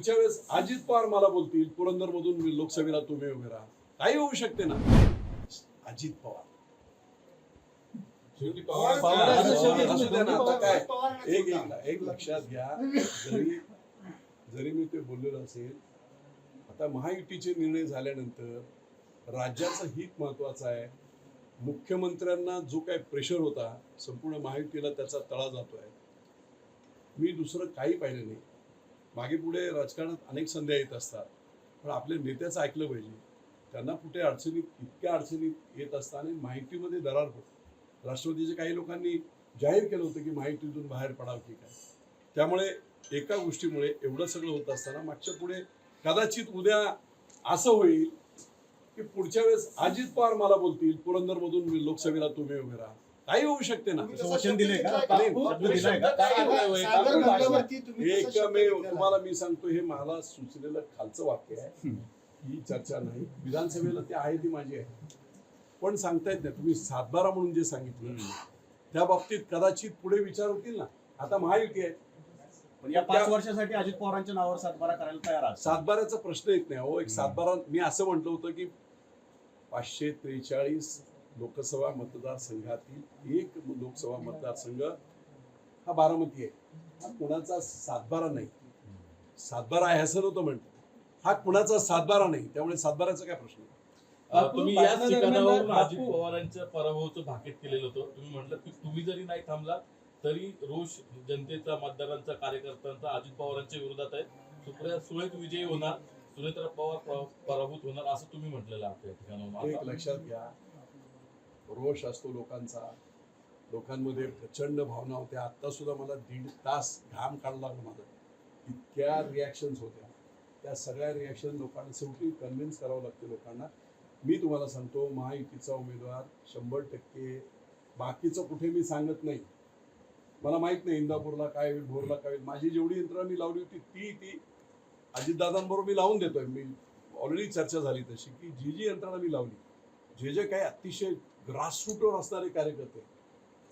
पुढच्या वेळेस अजित पवार मला बोलतील पुरंदर मधून लोकसभेला तुम्ही उभे राहा. काही होऊ शकते ना. अजित पवार. शेवटी पवार एक लक्षात घ्या. जरी जरी मी ते बोललेलो असेल आता महायुतीचे निर्णय झाल्यानंतर राज्याचं हित महत्वाचं आहे. मुख्यमंत्र्यांना जो काय प्रेशर होता संपूर्ण महायुतीला त्याचा तळा जातोय. मी दुसरं काही पाहिलं नाही. मागे पुढे राजकारणात अनेक संध्या येत असतात. पण आपल्या नेत्याचं ऐकलं पाहिजे. त्यांना कुठे अडचणीत इतक्या अडचणीत येत असताना माहितीमध्ये दरार पडतो. राष्ट्रवादीच्या काही लोकांनी जाहीर केलं होतं की माहितीतून बाहेर पडावं की काय. त्यामुळे एका गोष्टीमुळे एवढं सगळं होत असताना मागच्या पुढे कदाचित उद्या असं होईल की पुढच्या वेळेस अजित पवार मला बोलतील पुरंदरमधून लोकसभेला तुम्ही उभे राहा. काही होऊ शकते ना. तसं वचन तसा शब्द एकमेव तुम्हाला मी सांगतो हे मला सुचलेलं खालचं वाक्य आहे. ही चर्चा नाही. विधानसभेला ते आहे ती माझी आहे. पण सांगता येत नाही. तुम्ही सातबारा म्हणून जे सांगितलं त्या बाबतीत कदाचित पुढे विचार होतील ना. आता महायुती आहे. पण या पाच वर्षासाठी अजित पवारांच्या नावावर सातबारा करायला तयार आहात. सातबाऱ्याचा प्रश्न येत नाही. हो एक सातबारा मी असं म्हटलं होतं की पाचशे त्रेचाळीस लोकसभा मतदारसंघातील एक लोकसभा मतदारसंघ हा बारामती आहे. हा कुणाचा सातबारा नाही. सातबारा आहे असं नव्हतं म्हणतो हा कुणाचा सातबारा नाही त्यामुळे सातबाराचा काय प्रश्न तुम्ही याच ठिकाणावरून अजित पवारांच्या पराभवाचं भाकीत केलेलं होतं. तुम्ही म्हटलं की तुम्ही जरी नाही थांबला तरी रोष जनतेचा मतदारांचा कार्यकर्त्यांचा अजित पवारांच्या विरोधात आहे सुप्रिया सुळेत विजयी होणार सुनेत्रा पवार पराभूत होणार असं तुम्ही म्हटलेलं आहात या ठिकाणावरून लक्षात घ्या. रोष असतो लोकांचा. लोकांमध्ये प्रचंड भावना होत्या आत्तासुद्धा मला दीड तास घाम काढला लागला माझा. इतक्या रिॲक्शन्स होत्या. त्या सगळ्या रिॲक्शन लोकांना शेवटी कन्व्हिन्स करावं लागते लोकांना. मी तुम्हाला सांगतो महायुतीचा उमेदवार शंभर टक्के. बाकीचं कुठे मी सांगत नाही. मला माहीत नाही इंदापूरला काय होईल भोरला काय होईल. माझी जेवढी यंत्रणा मी लावली होती ती ती अजितदादांबरोबर मी लावून देतोय. मी ऑलरेडी चर्चा झाली तशी की जी जी यंत्रणा मी लावली जे जे काही अतिशय ग्रासरूटवर असणारे कार्यकर्ते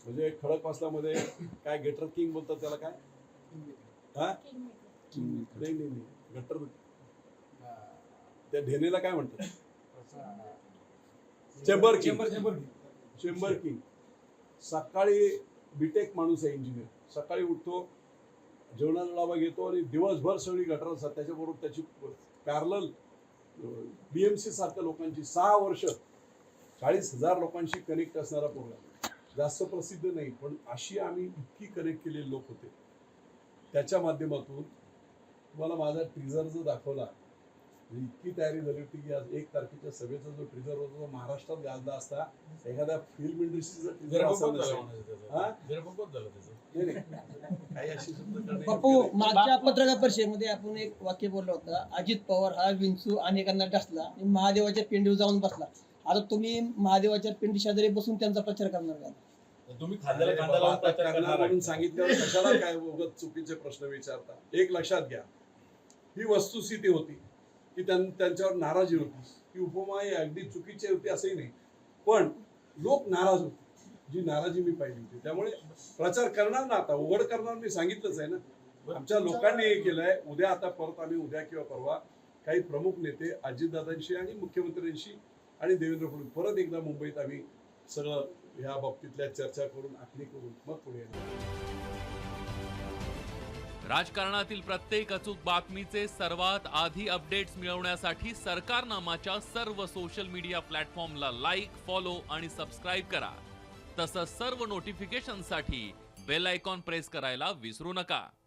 म्हणजे खडकवासलामध्ये काय गेटर किंग बोलतात त्याला काय? हा? नाही गटर त्या ढेनेला काय म्हणतात? Chamber king. Chamber chamber chamber king. सकाळी बीटेक माणूस आहे इंजिनियर सकाळी उठतो जेवणाचा डबा घेतो आणि दिवसभर सगळी गटर असतात. त्याच्याबरोबर त्याची पॅरल बीएमसी सारख्या लोकांची सहा वर्ष चाळीस हजार लोकांशी कनेक्ट असणारा प्रोग्राम जास्त प्रसिद्ध नाही पण अशी आम्ही इतकी कनेक्ट केलेले लोक होते. त्याच्या माध्यमातून तुम्हाला माझा ट्रिझर जो दाखवला म्हणजे इतकी तयारी झाली होती की आज एक तारखेच्या सभेचा जो ट्रिझर होता तो महाराष्ट्रात गाजला असता. एखाद्या फिल्म इंडस्ट्रीचा ट्रिझर हा? मागच्या पत्रकार परिषदेमध्ये आपण एक वाक्य बोललो होता अजित पवार हा विंचू अनेकांना डसला आणि महादेवाच्या पिंडीवर जाऊन बसला. आता तुम्ही महादेवाच्या पिंडी शेजारी बसून त्यांचा प्रचार करणार का? तुम्ही खांद्याला अरे खांदा बाबा, लावून आता प्रचार करणार करणार म्हणून आहे. सांगितल्यावर कशाला काय उगाच चुकीचे प्रश्न विचारता? एक लक्षात घ्या. ही वस्तुस्थिती होती. की त्यां- त्यांच्यावर नाराजी होती. ही उपमा ही अगदी चुकीची होती असंही नाही. पण लोक नाराज होते. जी नाराजी मी पाहिली होती. त्यामुळे प्रचार करणार ना आता. उघड करणार मी सांगितलंच आहे ना. आमच्या लोकांनी हे केलंय. उद्या आता परत आम्ही उद्या किंवा परवा काही प्रमुख नेते अजितदादांशी आणि मुख्यमंत्र्यांशी आणि देवेंद्र फडणवीस परत एकदा मुंबईत आम्ही सगळं ह्या बाबतीतल्या चर्चा करून आखणी करून मग पुढे राजकारणातील प्रत्येक अचूक बातमीचे सर्वात आधी अपडेट्स मिळवण्यासाठी सरकारनामाच्या सर्व सोशल मीडिया प्लॅटफॉर्मला लाईक फॉलो आणि सबस्क्राईब करा. तसंच सर्व नोटिफिकेशनसाठी बेल आयकॉन प्रेस करायला विसरू नका.